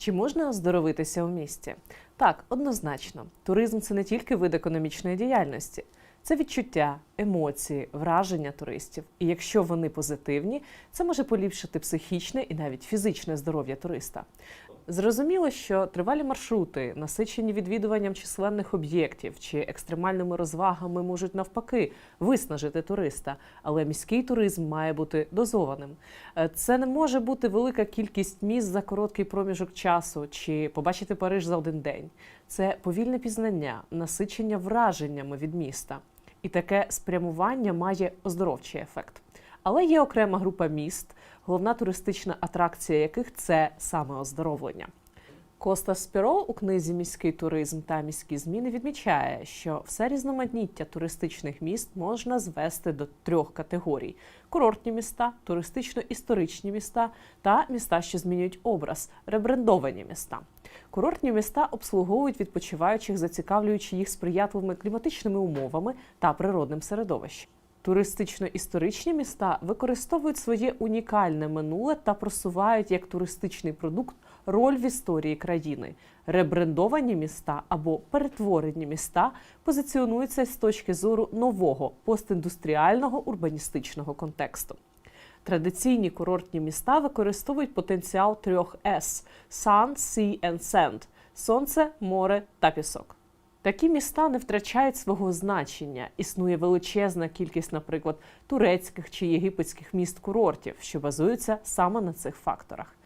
Чи можна оздоровитися у місті? Так, однозначно. Туризм це не тільки вид економічної діяльності, це відчуття, емоції, враження туристів. І якщо вони позитивні, це може поліпшити психічне і навіть фізичне здоров'я туриста. Зрозуміло, що тривалі маршрути, насичені відвідуванням численних об'єктів чи екстремальними розвагами можуть навпаки виснажити туриста, але міський туризм має бути дозованим. Е, Це не може бути велика кількість місць за короткий проміжок часу чи побачити Париж за один день. Це повільне пізнання, насичення враженнями від міста. І таке спрямування має оздоровчий ефект. Але є окрема група міст, головна туристична атракція яких це саме оздоровлення. Коста Спіро у книзі Міський туризм та міські зміни відмічає, що все різноманіття туристичних міст можна звести до трьох категорій: курортні міста, туристично-історичні міста та міста, що змінюють образ, ребрендовані міста. Курортні міста обслуговують відпочиваючих, зацікавлюючи їх сприятливими кліматичними умовами та природним середовищем. Туристично-історичні міста використовують своє унікальне минуле та просувають як туристичний продукт роль в історії країни. Ребрендовані міста або перетворені міста позиціонуються з точки зору нового постіндустріального урбаністичного контексту. Традиційні курортні міста використовують потенціал трьох С Sun, Sea and Sand – сонце, море та пісок. Такі міста не втрачають свого значення. Існує величезна кількість, наприклад, турецьких чи єгипетських міст-курортів, що базуються саме на цих факторах.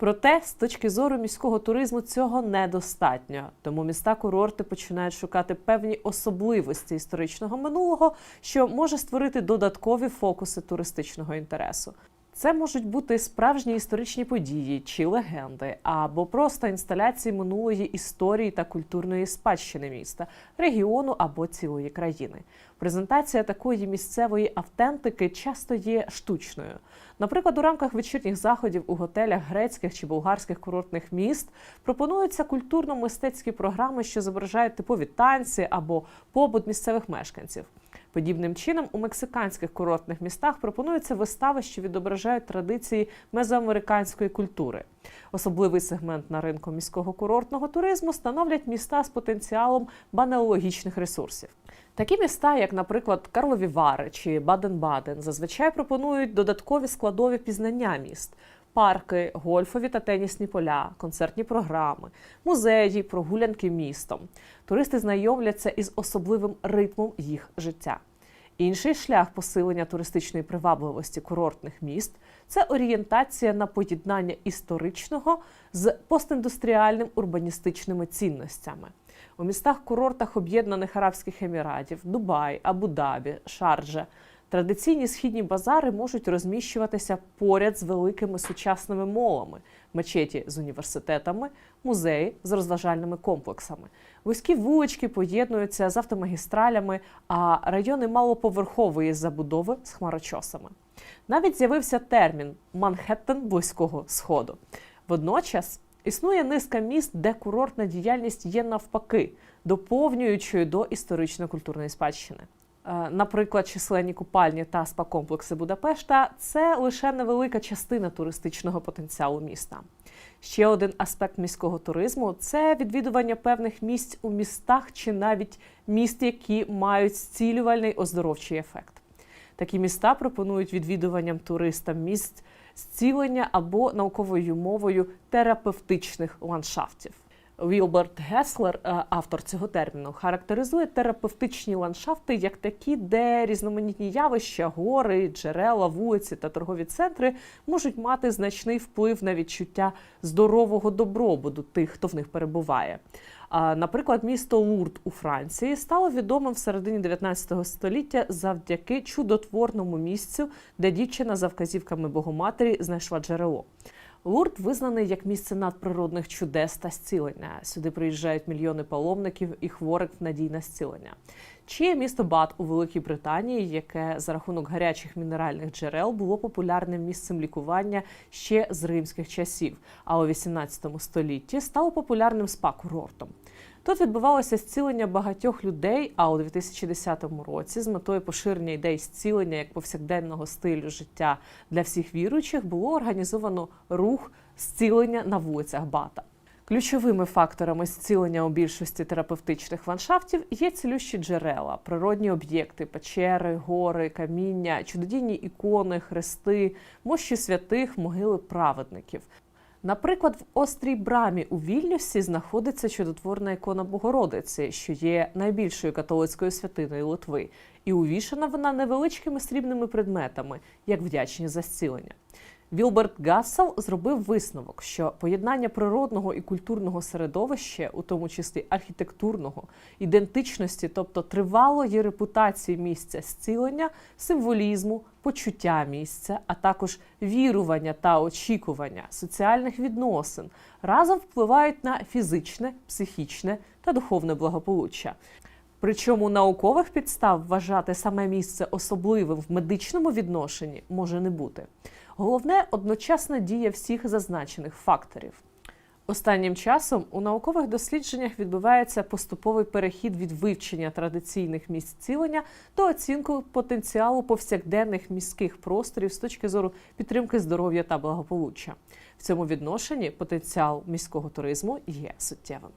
Проте, з точки зору міського туризму, цього недостатньо. Тому міста-курорти починають шукати певні особливості історичного минулого, що може створити додаткові фокуси туристичного інтересу. Це можуть бути справжні історичні події чи легенди, або просто інсталяції минулої історії та культурної спадщини міста, регіону або цілої країни. Презентація такої місцевої автентики часто є штучною. Наприклад, у рамках вечірніх заходів у готелях грецьких чи болгарських курортних міст пропонуються культурно-мистецькі програми, що зображають типові танці або побут місцевих мешканців. Подібним чином у мексиканських курортних містах пропонуються вистави, що відображають традиції мезоамериканської культури. Особливий сегмент на ринку міського курортного туризму становлять міста з потенціалом банеологічних ресурсів. Такі міста, як, наприклад, Карлові Вари чи Баден-Баден, зазвичай пропонують додаткові складові пізнання міст. Парки, гольфові та тенісні поля, концертні програми, музеї, прогулянки містом. Туристи знайомляться із особливим ритмом їх життя. Інший шлях посилення туристичної привабливості курортних міст це орієнтація на поєднання історичного з постіндустріальним урбаністичними цінностями. У містах-курортах Об'єднаних Арабських Еміратів, Дубай, Абу-Дабі, Шарджа традиційні східні базари можуть розміщуватися поряд з великими сучасними молами, мечеті з університетами, музеї з розважальними комплексами. Вузькі вулички поєднуються з автомагістралями, а райони малоповерхової забудови з хмарочосами. Навіть з'явився термін Манхеттен близького сходу. Водночас існує низка міст, де курортна діяльність є навпаки, доповнюючою до історично-культурної спадщини. Е, Наприклад, численні купальні та спа-комплекси Будапешта це лише невелика частина туристичного потенціалу міста. Ще один аспект міського туризму це відвідування певних місць у містах чи навіть міст, які мають зцілювальний оздоровчий ефект. Такі міста пропонують відвідуванням туристам місць зцілення або науковою мовою терапевтичних ландшафтів. Вілберт Геслер, е, автор цього терміну, характеризує терапевтичні ландшафти як такі, де різноманітні явища, гори, джерела, вулиці та торгові центри можуть мати значний вплив на відчуття здорового добробуту тих, хто в них перебуває. Наприклад, місто Лурд у Франції стало відомим в середині 19 століття завдяки чудотворному місцю, де дівчина за вказівками Богоматері знайшла джерело. Лурд визнаний як місце надприродних чудес та зцілення. Сюди приїжджають мільйони паломників і хворих в надій на зцілення. Чи є місто Бат у Великій Британії, яке за рахунок гарячих мінеральних джерел було популярним місцем лікування ще з римських часів, а у 18 столітті стало популярним спа-курортом. Тут відбувалося зцілення багатьох людей. А у 2010 році з метою поширення ідей зцілення як повсякденного стилю життя для всіх віруючих було організовано рух зцілення на вулицях Бата. Ключовими факторами зцілення у більшості терапевтичних ландшафтів є цілющі джерела, природні об'єкти, печери, гори, каміння, чудодійні ікони, хрести, мощі святих, могили праведників. Наприклад, в острій брамі у Вільнюсі знаходиться чудотворна ікона Богородиці, що є найбільшою католицькою святиною Литви, і увішана вона невеличкими срібними предметами, як вдячні за зцілення. Вілберт Гассел зробив висновок, що поєднання природного і культурного середовища, у тому числі архітектурного, ідентичності, тобто тривалої репутації місця зцілення, символізму, почуття місця, а також вірування та очікування соціальних відносин разом впливають на фізичне, психічне та духовне благополуччя. Причому наукових підстав вважати саме місце особливим в медичному відношенні може не бути. Головне одночасна дія всіх зазначених факторів. Останнім часом у наукових дослідженнях відбувається поступовий перехід від вивчення традиційних місць цілення до оцінки потенціалу повсякденних міських просторів з точки зору підтримки здоров'я та благополуччя. В цьому відношенні потенціал міського туризму є суттєвим.